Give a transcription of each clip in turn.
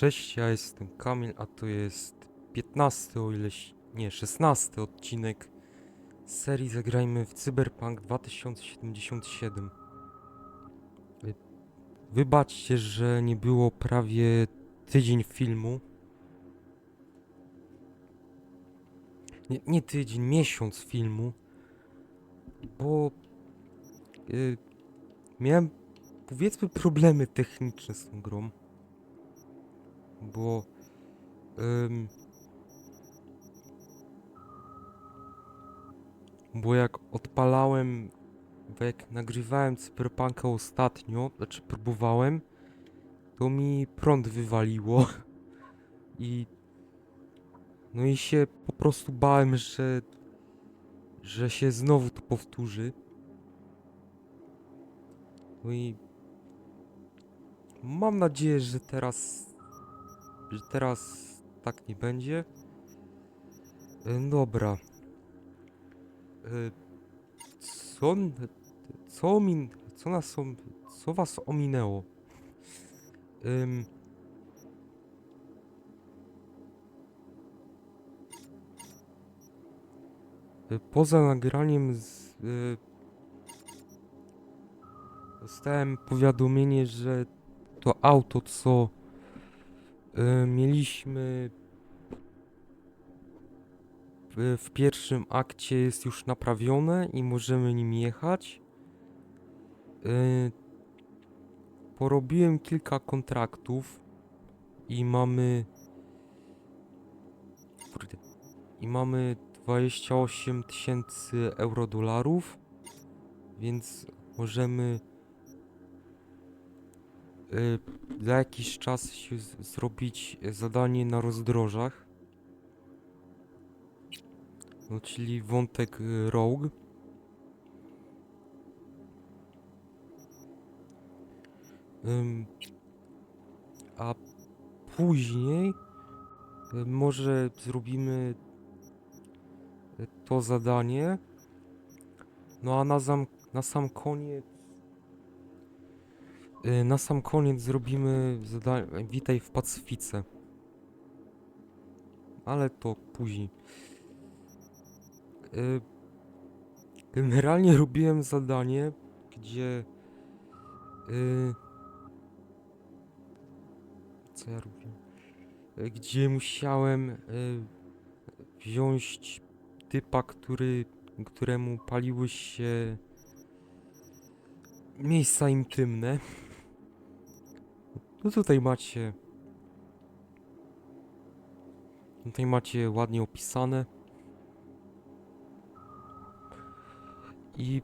Cześć, ja jestem Kamil, a to jest 15, o ileś, nie, 16 odcinek serii Zagrajmy w Cyberpunk 2077. Wy- Wybaczcie, że nie było prawie tydzień filmu. Nie, nie tydzień, miesiąc filmu, bo y, miałem powiedzmy problemy techniczne z tą grą bo ym, bo jak odpalałem, bo jak nagrywałem Cyberpunka ostatnio, znaczy próbowałem, to mi prąd wywaliło i no i się po prostu bałem, że że się znowu to powtórzy. No i mam nadzieję, że teraz że teraz tak nie będzie. E, Dobra. E, Co, co min, co nas, co was ominęło? E, Poza nagraniem z, e, dostałem powiadomienie, że to auto, co Y, mieliśmy w, pierwszym akcie jest już naprawione i możemy nim jechać. Y, porobiłem kilka kontraktów i mamy i mamy 28 tysięcy euro dolarów, więc możemy y, za jakiś czas się z- zrobić zadanie na rozdrożach. No, czyli wątek y, Rogue. Ym, a później y, może zrobimy y, to zadanie. No a na, zam na sam koniec Na sam koniec zrobimy zadanie. Witaj w Pacyfice. Ale to później. Y, Generalnie robiłem zadanie, gdzie. y, Co ja robiłem? Y, Gdzie musiałem y, wziąć typa, który, któremu paliły się miejsca intymne. No tutaj macie. Tutaj macie ładnie opisane. I,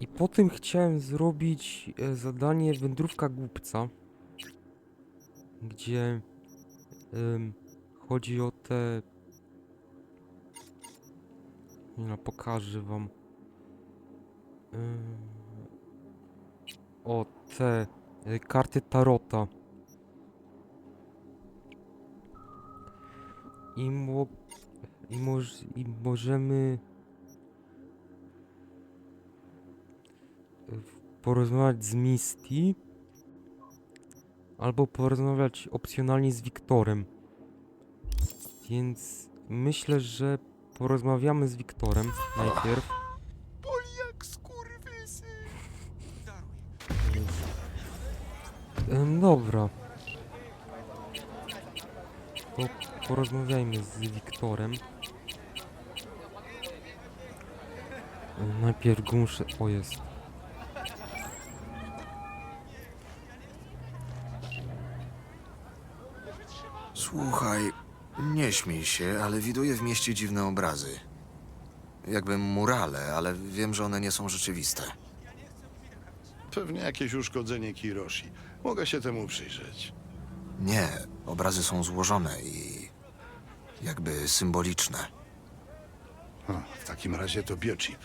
I po tym chciałem zrobić e, zadanie Wędrówka Głupca, gdzie em, chodzi o te. Nie no, pokażę wam. Em, o te karty Tarota. I, mo i, moż I możemy w- porozmawiać z Misty albo porozmawiać opcjonalnie z Wiktorem. Więc myślę, że porozmawiamy z Wiktorem najpierw. Dobra. Porozmawiajmy z Wiktorem. Em, Najpierw muszę... O, jest. Słuchaj, nie śmiej się, ale widuję w mieście dziwne obrazy. Jakby murale, ale wiem, że one nie są rzeczywiste. Pewnie jakieś uszkodzenie Kiroshi. Mogę się temu przyjrzeć. Nie, obrazy są złożone i jakby symboliczne. O, w takim razie to biochip.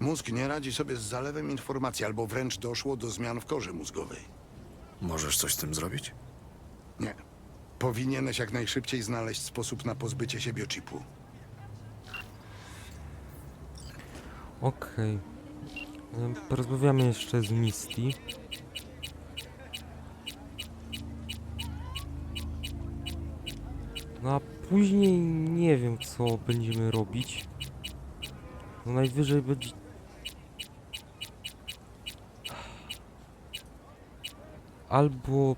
Mózg nie radzi sobie z zalewem informacji, albo wręcz doszło do zmian w korze mózgowej. Możesz coś z tym zrobić? Nie. Powinieneś jak najszybciej znaleźć sposób na pozbycie się biochipu. Okej. Porozmawiamy jeszcze z Misty. No a później nie wiem co będziemy robić. No najwyżej będzie... Albo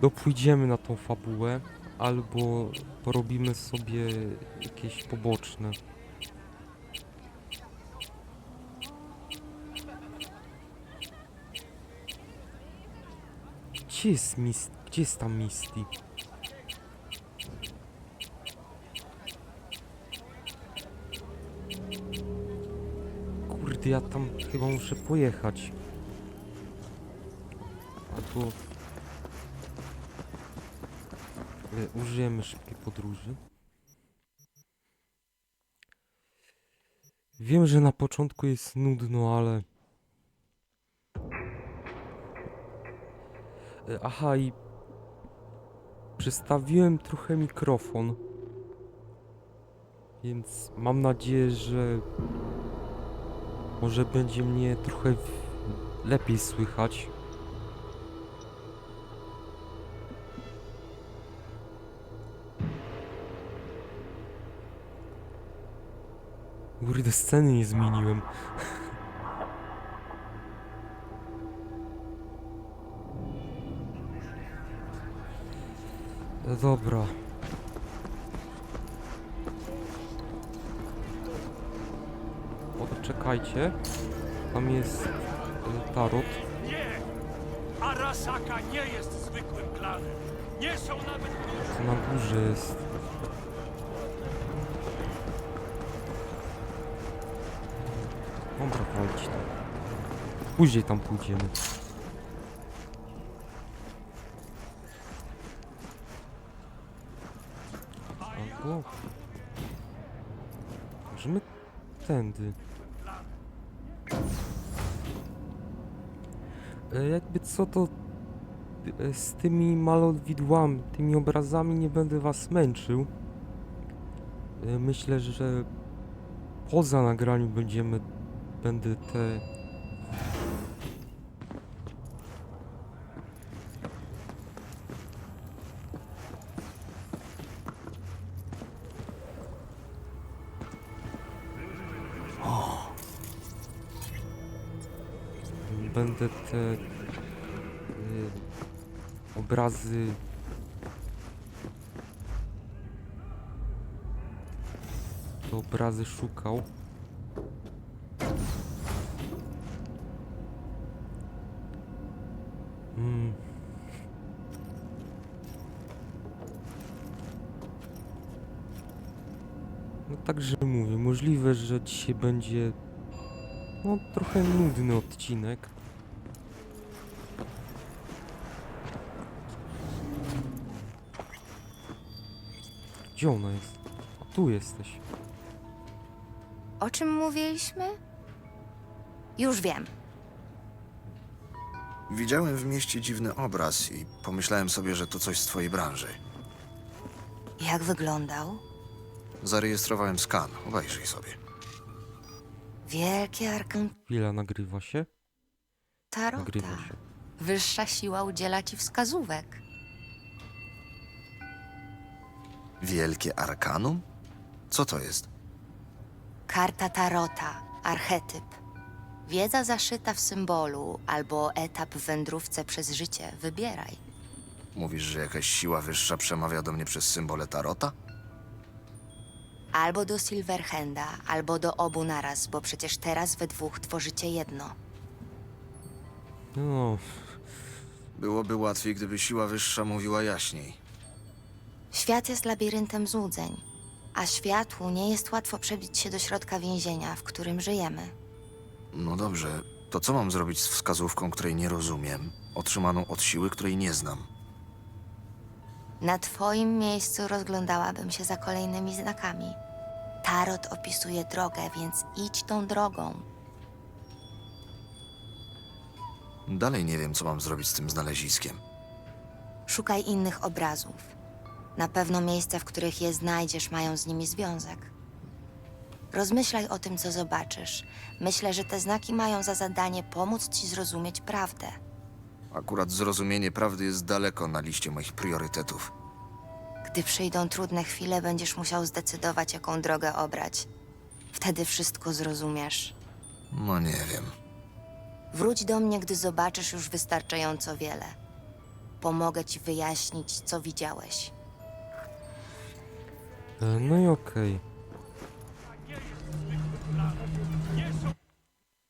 dopójdziemy na tą fabułę, albo porobimy sobie jakieś poboczne. Gdzie jest Mist? Gdzie jest tam Misty? Kurde, ja tam chyba muszę pojechać. Albo... E, Użyjemy szybkiej podróży. Wiem, że na początku jest nudno, ale... Aha, i... Przestawiłem trochę mikrofon. Więc mam nadzieję, że... Może będzie mnie trochę lepiej słychać. Kurde, sceny nie zmieniłem. Dobra. O, czekajcie. Tam jest e, tarot. Nie! Arasaka nie jest zwykłym klanem. Nie są nawet Co na górze jest. Dobra, walić tam. Później tam pójdziemy. Albo... Możemy tędy. E, jakby co to e, z tymi malowidłami, tymi obrazami nie będę was męczył. E, Myślę, że poza nagraniem będziemy, będę te... Będę te y, obrazy te obrazy szukał. Mm. No także mówię, możliwe, że dzisiaj będzie no trochę nudny odcinek. Gdzie ona jest? A tu jesteś. O czym mówiliśmy? Już wiem. Widziałem w mieście dziwny obraz i pomyślałem sobie, że to coś z twojej branży. Jak wyglądał? Zarejestrowałem skan, obejrzyj sobie. Wielkie arkan Chwila, nagrywa się? tarota. Nagrywa się. Wyższa siła udziela ci wskazówek. Wielkie arkanum? Co to jest? Karta tarota, archetyp. Wiedza zaszyta w symbolu albo etap w wędrówce przez życie. Wybieraj. Mówisz, że jakaś siła wyższa przemawia do mnie przez symbole tarota? Albo do Silverhanda, albo do obu naraz, bo przecież teraz we dwóch tworzycie jedno. No, Byłoby łatwiej, gdyby siła wyższa mówiła jaśniej. Świat jest labiryntem złudzeń, a światłu nie jest łatwo przebić się do środka więzienia, w którym żyjemy. No dobrze, to co mam zrobić z wskazówką, której nie rozumiem, otrzymaną od siły, której nie znam? Na twoim miejscu rozglądałabym się za kolejnymi znakami. Tarot opisuje drogę, więc idź tą drogą. Dalej nie wiem, co mam zrobić z tym znaleziskiem. Szukaj innych obrazów. Na pewno miejsca, w których je znajdziesz, mają z nimi związek. Rozmyślaj o tym, co zobaczysz. Myślę, że te znaki mają za zadanie pomóc ci zrozumieć prawdę. Akurat zrozumienie prawdy jest daleko na liście moich priorytetów. Gdy przyjdą trudne chwile, będziesz musiał zdecydować, jaką drogę obrać. Wtedy wszystko zrozumiesz. No nie wiem. Wróć do mnie, gdy zobaczysz już wystarczająco wiele. Pomogę ci wyjaśnić, co widziałeś. E, No i okej.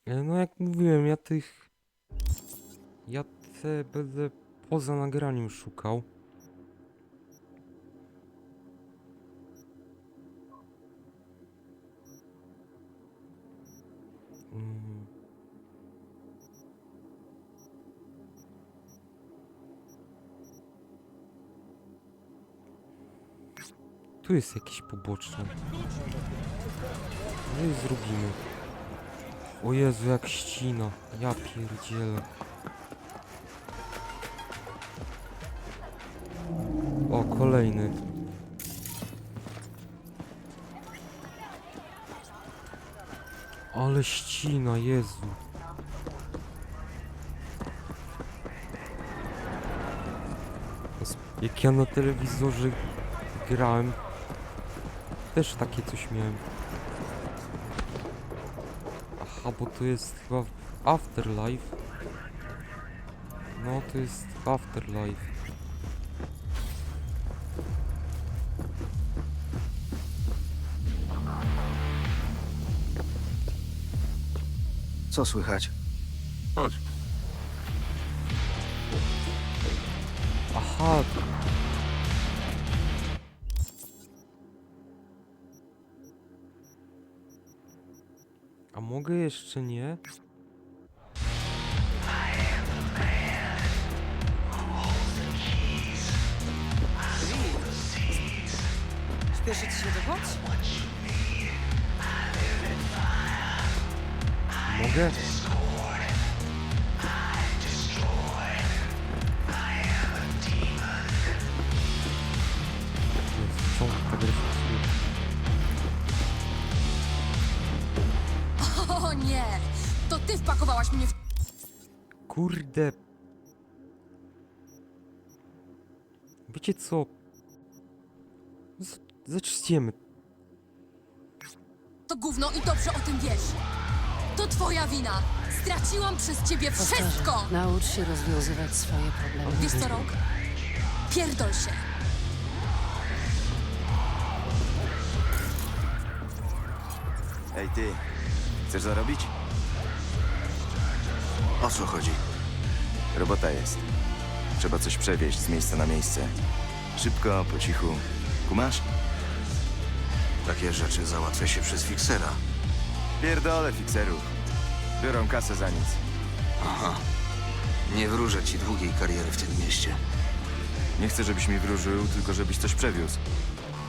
E, No jak mówiłem, ja tych... Ja te będę poza nagraniem szukał. Tu jest jakiś poboczny. No i zrobimy. O Jezu, jak ścina. Ja pierdzielę. O, kolejny. Ale ścina, Jezu. Jak ja na telewizorze grałem, też takie coś miałem. Aha, bo to jest chyba Afterlife. No, to jest Afterlife. Co słychać? Chodź. Aha. Mogę jeszcze nie? O nie! To ty wpakowałaś mnie w... Kurde. Wiecie co? Z zaczniemy. to gówno i dobrze o tym wiesz. To twoja wina. Straciłam przez ciebie wszystko! Naucz się rozwiązywać swoje problemy. Wiesz co, Rok? Pierdol się. Ej ty, chcesz zarobić? O co chodzi? Robota jest. Trzeba coś przewieźć z miejsca na miejsce. Szybko, po cichu. Kumasz? Takie rzeczy załatwia się przez fiksera. Pierdolę fikserów. Biorą kasę za nic. Aha. Nie wróżę ci długiej kariery w tym mieście. Nie chcę, żebyś mi wróżył, tylko żebyś coś przewiózł.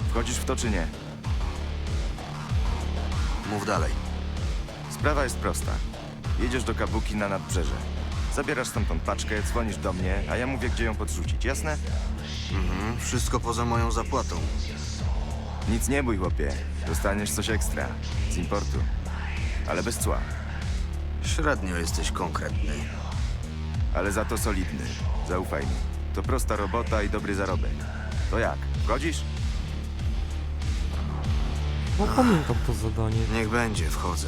Wchodzisz w to czy nie? Mów dalej. Sprawa jest prosta. Jedziesz do Kabuki na nadbrzeże. Zabierasz stamtąd paczkę, dzwonisz do mnie, a ja mówię, gdzie ją podrzucić, jasne? Mhm. Wszystko poza moją zapłatą. Nic nie bój, chłopie. Dostaniesz coś ekstra. Z importu. Ale bez cła. Średnio jesteś konkretny. Ale za to solidny. Zaufaj mi. To prosta robota i dobry zarobek. To jak? Wchodzisz? No pamiętam to zadanie. Niech będzie, wchodzę.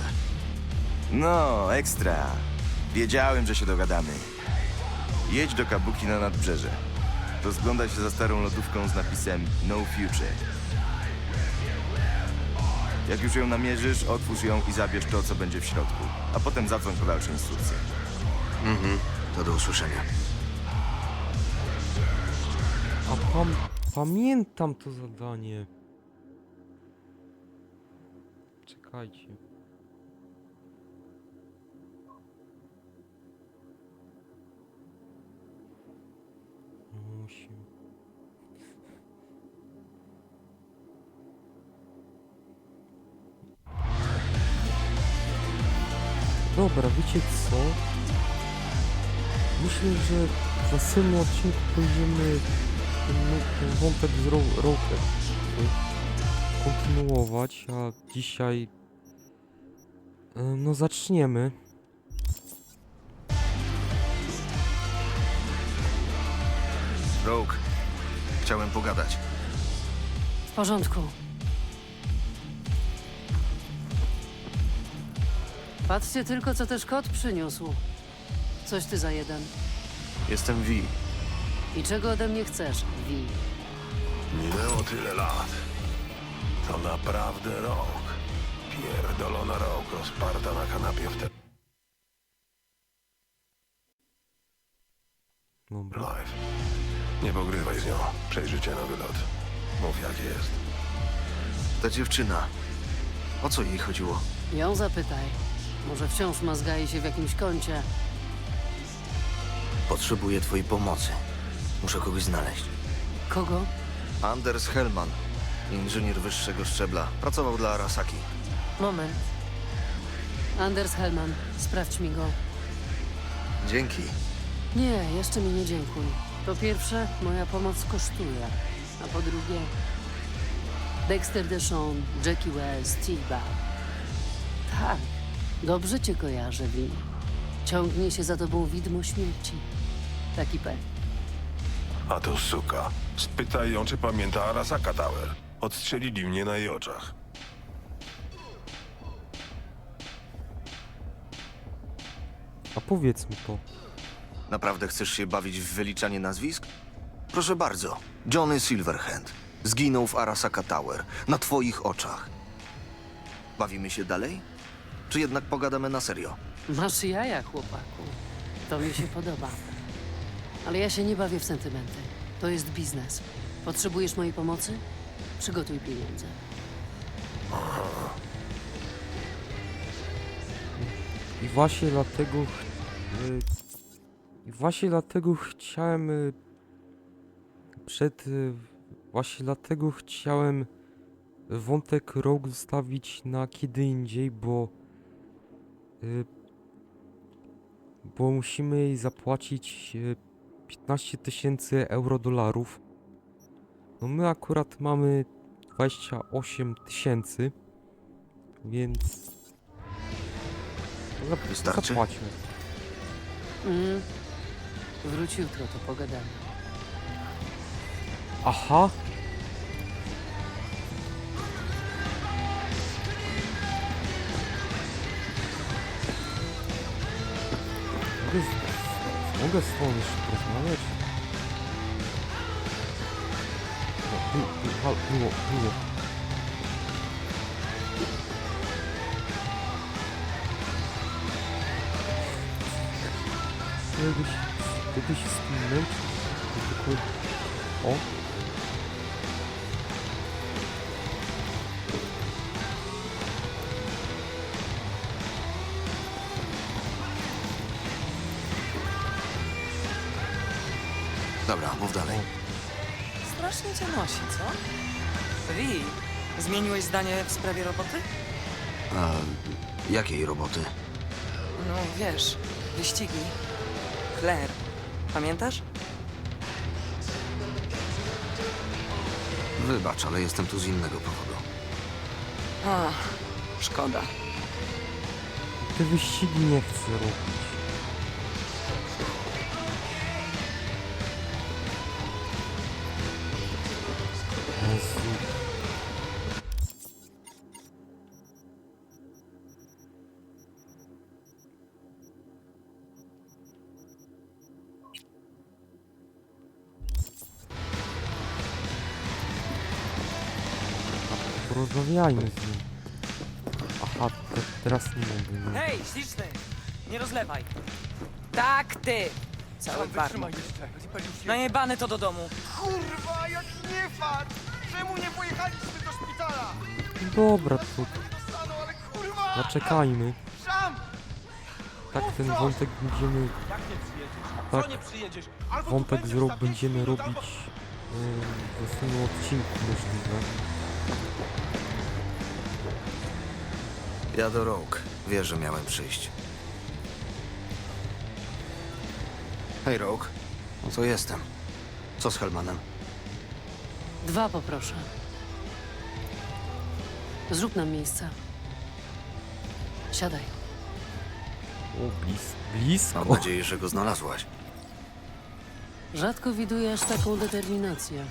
No, ekstra. Wiedziałem, że się dogadamy. Jedź do Kabuki na nadbrzeże. Rozglądaj się za starą lodówką z napisem No Future. Jak już ją namierzysz, otwórz ją i zabierz to, co będzie w środku. A potem zadzwoń po dalsze instrukcje. Mhm. To do usłyszenia. A pam pamiętam to zadanie. Czekajcie. Dobra, wiecie co? Myślę, że w następnym odcinku będziemy ten, ten wątek z Ro Roker kontynuować, a dzisiaj e, no zaczniemy. Rogue, chciałem pogadać. W porządku. Patrzcie tylko, co też kot przyniósł. Coś ty za jeden. Jestem Vi. I czego ode mnie chcesz, Wi? Minęło tyle lat. To naprawdę rok. Pierdolona rok rozparta na kanapie w te... Dobra. Live. Nie pogrywaj z nią. Przejrzycie na wylot. Mów jak jest. Ta dziewczyna. O co jej chodziło? Ją zapytaj. Może wciąż mazgaje się w jakimś kącie. Potrzebuję twojej pomocy. Muszę kogoś znaleźć. Kogo? Anders Hellman. Inżynier wyższego szczebla. Pracował dla Arasaki. Moment. Anders Hellman, sprawdź mi go. Dzięki. Nie, jeszcze mi nie dziękuj. Po pierwsze, moja pomoc kosztuje. A po drugie, Dexter Deshawn, Jackie Wells, Tilba. Tak, dobrze cię kojarzę, Vin. Ciągnie się za tobą widmo śmierci. Taki pech. A to suka. Spytaj ją, czy pamięta Arasaka Tower. Odstrzelili mnie na jej oczach. A powiedz mi to. Naprawdę chcesz się bawić w wyliczanie nazwisk? Proszę bardzo. Johnny Silverhand. Zginął w Arasaka Tower. Na twoich oczach. Bawimy się dalej? Czy jednak pogadamy na serio? Masz jaja, chłopaku. To mi się podoba. Ale ja się nie bawię w sentymenty. To jest biznes. Potrzebujesz mojej pomocy? Przygotuj pieniądze. I właśnie dlatego. ch- y, I właśnie dlatego chciałem. y, Przed. y, Właśnie dlatego chciałem wątek Rogue zostawić na kiedy indziej, bo. Y, Bo musimy jej zapłacić y, 15 tysięcy euro dolarów. No my akurat mamy 28 tysięcy, więc. Zap- Wystarczy? Zapłaćmy. Mm. Wróć jutro, to pogadamy. Aha. Mogę z, mogę z tobą jeszcze porozmawiać? No, było, było, było, było. Kiedyś, kiedyś z tym męczył, to tylko... O, Wi, zmieniłeś zdanie w sprawie roboty? A jakiej roboty? No wiesz, wyścigi. Claire, pamiętasz? Wybacz, ale jestem tu z innego powodu. A, szkoda. te wyścigi nie chcę robić. Porozmawiajmy z nim. Aha, te, teraz nie mogę. Nie. Hej, śliczny! Nie rozlewaj. Tak, ty! Cały bar. Najebany to do domu. Kurwa, jak nie fart! Czemu nie pojechaliśmy do szpitala? Dobra, to Stano, ale kurwa! zaczekajmy. Tak ten wątek będziemy, Jak nie przyjedziesz? Tak. Co nie przyjedziesz? Albo tu wątek będziesz z rok za pięć będziemy minut, robić albo- yy, w następnym odcinku możliwe. Ja do Rogue. Wiesz, że miałem przyjść. Hej, Rogue. No to jestem. Co z Hellmanem? Dwa poproszę. Zrób nam miejsce. Siadaj. O, blis, blisko. Mam nadzieję, że go znalazłaś. Rzadko widujesz taką determinację.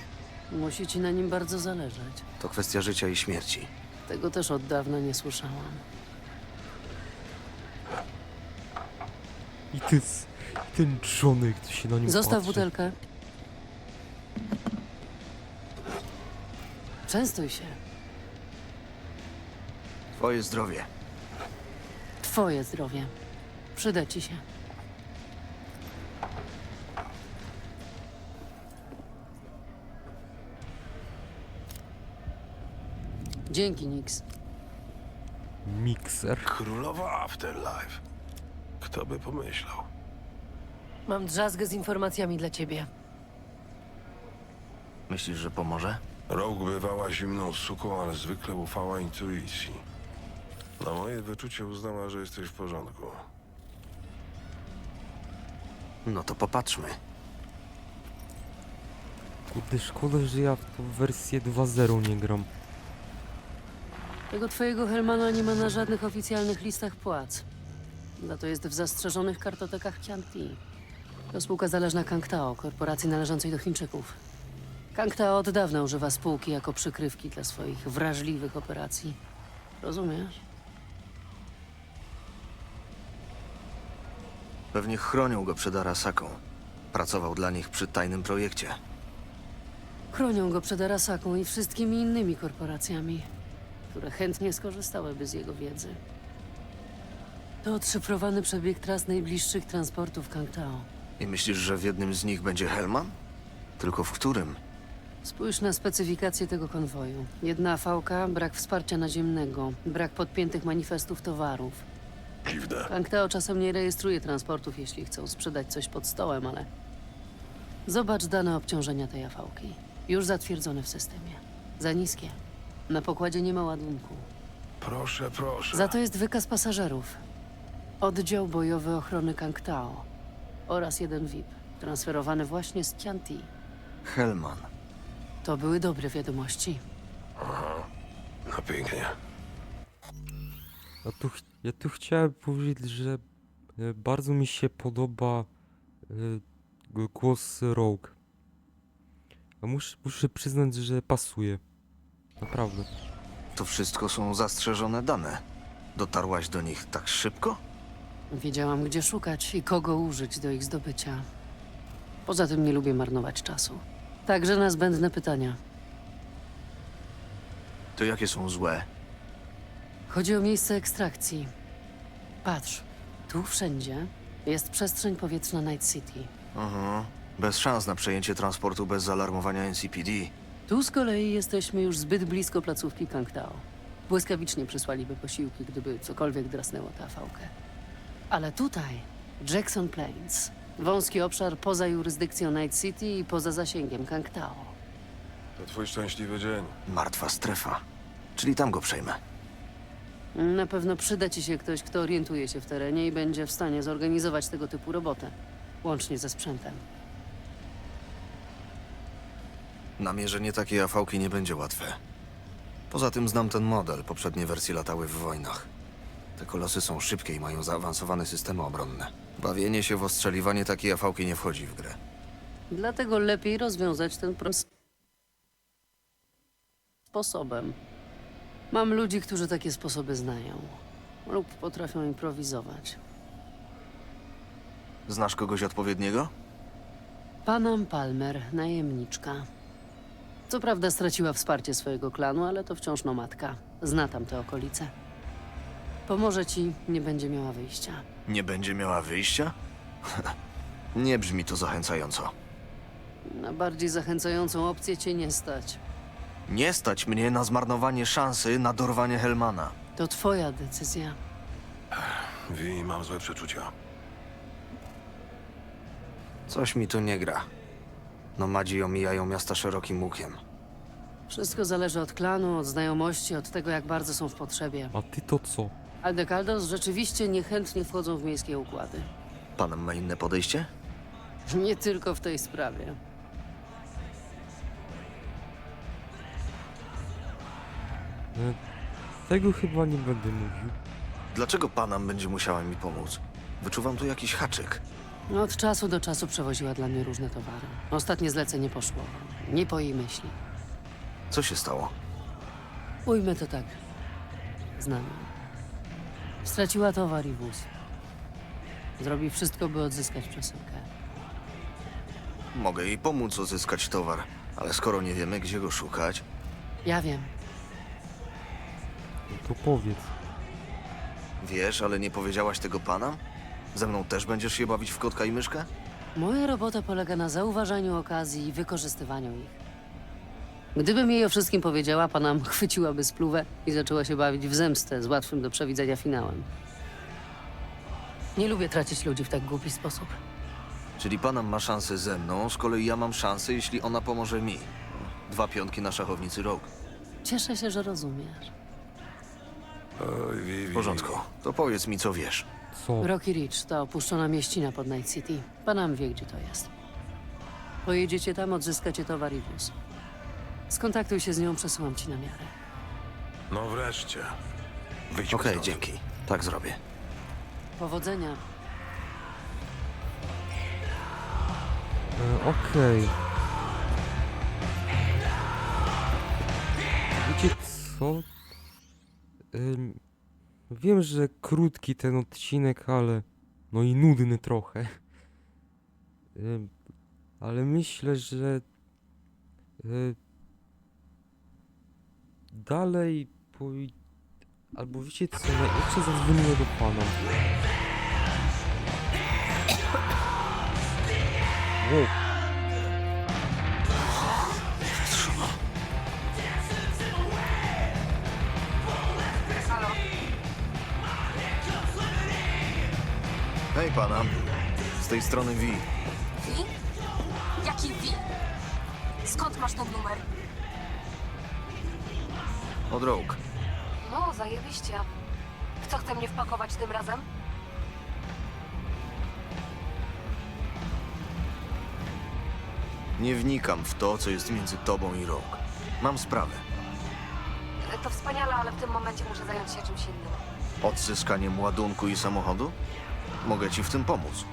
Musi ci na nim bardzo zależeć. To kwestia życia i śmierci. Tego też od dawna nie słyszałam. I ty, i ten Johnny, kto się na nim Zostaw patrzy. butelkę. Częstuj się. Twoje zdrowie. Twoje zdrowie. Przyda ci się. Dzięki, Nix. Mikser. Królowa Afterlife. Kto by pomyślał? Mam drzazgę z informacjami dla ciebie. Myślisz, że pomoże? Rogue bywała zimną suką, ale zwykle ufała intuicji. Na moje wyczucie uznała, że jesteś w porządku. No to popatrzmy. Kurde, szkoda, że ja w tą wersję 2.0 nie gram. Tego twojego Helmana nie ma na żadnych oficjalnych listach płac. Za to jest w zastrzeżonych kartotekach Chianti. To spółka zależna Kangtao, korporacji należącej do Chińczyków. Kangtao od dawna używa spółki jako przykrywki dla swoich wrażliwych operacji. Rozumiesz? Pewnie chronią go przed Arasaką. Pracował dla nich przy tajnym projekcie. Chronią go przed Arasaką i wszystkimi innymi korporacjami, które chętnie skorzystałyby z jego wiedzy. To odszyfrowany przebieg tras najbliższych transportów Kangtao. I myślisz, że w jednym z nich będzie Helman? Tylko w którym? Spójrz na specyfikację tego konwoju. Jedna fałka, brak wsparcia naziemnego, brak podpiętych manifestów towarów. Dziwne. Kangtao czasem nie rejestruje transportów, jeśli chcą sprzedać coś pod stołem, ale... Zobacz dane obciążenia tej fałki. Już zatwierdzone w systemie. Za niskie. Na pokładzie nie ma ładunku. Proszę, proszę. Za to jest wykaz pasażerów. Oddział bojowy ochrony Kangtao oraz jeden VIP, transferowany właśnie z Chianti. Helman. To były dobre wiadomości. No pięknie. Ja tu, ch- ja tu chciałem powiedzieć, że e, bardzo mi się podoba e, g- głos Rogue. A muszę, muszę przyznać, że pasuje. Naprawdę. To wszystko są zastrzeżone dane. Dotarłaś do nich tak szybko? Wiedziałam, gdzie szukać i kogo użyć do ich zdobycia. Poza tym nie lubię marnować czasu. Także na zbędne pytania. To jakie są złe? Chodzi o miejsce ekstrakcji. Patrz, tu wszędzie jest przestrzeń powietrzna Night City. Mhm. Bez szans na przejęcie transportu bez zaalarmowania NCPD. Tu z kolei jesteśmy już zbyt blisko placówki Kangtao. Błyskawicznie przysłaliby posiłki, gdyby cokolwiek drasnęło tę fałkę. Ale tutaj Jackson Plains. Wąski obszar poza jurysdykcją Night City i poza zasięgiem Kangtao. To twój szczęśliwy dzień. Martwa strefa. Czyli tam go przejmę. Na pewno przyda ci się ktoś, kto orientuje się w terenie i będzie w stanie zorganizować tego typu robotę, łącznie ze sprzętem. Namierzenie takiej afałki nie będzie łatwe. Poza tym znam ten model. Poprzednie wersje latały w wojnach. Te kolosy są szybkie i mają zaawansowane systemy obronne. Bawienie się w ostrzeliwanie takiej afałki nie wchodzi w grę. Dlatego lepiej rozwiązać ten problem sposobem. Mam ludzi, którzy takie sposoby znają lub potrafią improwizować. Znasz kogoś odpowiedniego? Panam Palmer, najemniczka. Co prawda straciła wsparcie swojego klanu, ale to wciąż nomadka. Zna tam te okolice. Pomoże ci, nie będzie miała wyjścia. Nie będzie miała wyjścia? nie brzmi to zachęcająco. Na bardziej zachęcającą opcję cię nie stać. Nie stać mnie na zmarnowanie szansy na dorwanie Helmana. To twoja decyzja. Wi, mam złe przeczucia. Coś mi tu nie gra. Nomadzi omijają miasta szerokim łukiem. Wszystko zależy od klanu, od znajomości, od tego, jak bardzo są w potrzebie. A ty to co? Aldekaldos rzeczywiście niechętnie wchodzą w miejskie układy. Pan ma inne podejście? Nie tylko w tej sprawie. E, tego chyba nie będę mówił. Dlaczego panam będzie musiała mi pomóc? Wyczuwam tu jakiś haczyk. Od czasu do czasu przewoziła dla mnie różne towary. Ostatnie zlecenie poszło. Nie po jej myśli. Co się stało? Ujmę to tak. Znamy. Straciła towar i wóz. Zrobi wszystko, by odzyskać przesyłkę. Mogę jej pomóc odzyskać towar, ale skoro nie wiemy, gdzie go szukać, Ja wiem. No to powiedz. wiesz, ale nie powiedziałaś tego panam? Ze mną też będziesz się bawić w kotka i myszkę? Moja robota polega na zauważaniu okazji i wykorzystywaniu ich. Gdybym jej o wszystkim powiedziała, pana chwyciłaby spluwę i zaczęła się bawić w zemstę z łatwym do przewidzenia finałem. Nie lubię tracić ludzi w tak głupi sposób. Czyli panam ma szansę ze mną, z kolei ja mam szansę, jeśli ona pomoże mi. Dwa piątki na szachownicy Rogue. Cieszę się, że rozumiesz. Oj, Vivi. W porządku. To powiedz mi, co wiesz. Co? Rocky Ridge to opuszczona mieścina pod Night City. Panam wie, gdzie to jest. Pojedziecie tam, odzyskacie towar i wóz. Skontaktuj się z nią, przesyłam ci na miarę. No wreszcie. Wyjdźmy Okej, stąd. dzięki. Tak zrobię. Powodzenia. E, Okej. Wiecie co? Ym, wiem, że krótki ten odcinek, ale no i nudny trochę. Ale myślę, że y, dalej pój... Albo wiecie co, no, jeszcze zadzwonię do pana. Wow. Hej, panam. Z tej strony Vi. Wi? Jaki Wi? Skąd masz ten numer? Od Rogue. No, zajebiście. W co chce mnie wpakować tym razem? Nie wnikam w to, co jest między tobą i Rogue. Mam sprawę. To wspaniale, ale w tym momencie muszę zająć się czymś innym. Odzyskaniem ładunku i samochodu? Mogę ci w tym pomóc.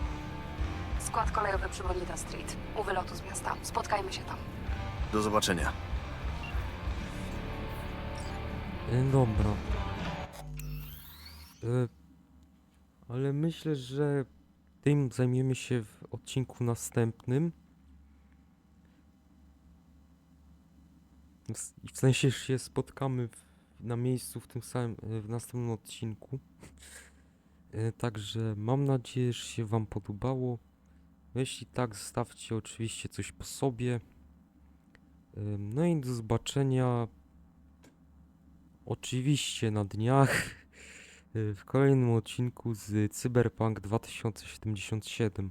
Skład kolejowy przy Bonita Street, u wylotu z miasta. Spotkajmy się tam. Do zobaczenia. E, Dobra. E, ale myślę, że tym zajmiemy się w odcinku następnym. W, s- w sensie się spotkamy w, na miejscu w tym samym, e, w następnym odcinku. E, Także mam nadzieję, że się Wam podobało. Jeśli tak, zostawcie oczywiście coś po sobie. Ym, No i do zobaczenia oczywiście na dniach y, w kolejnym odcinku z Cyberpunk 2077.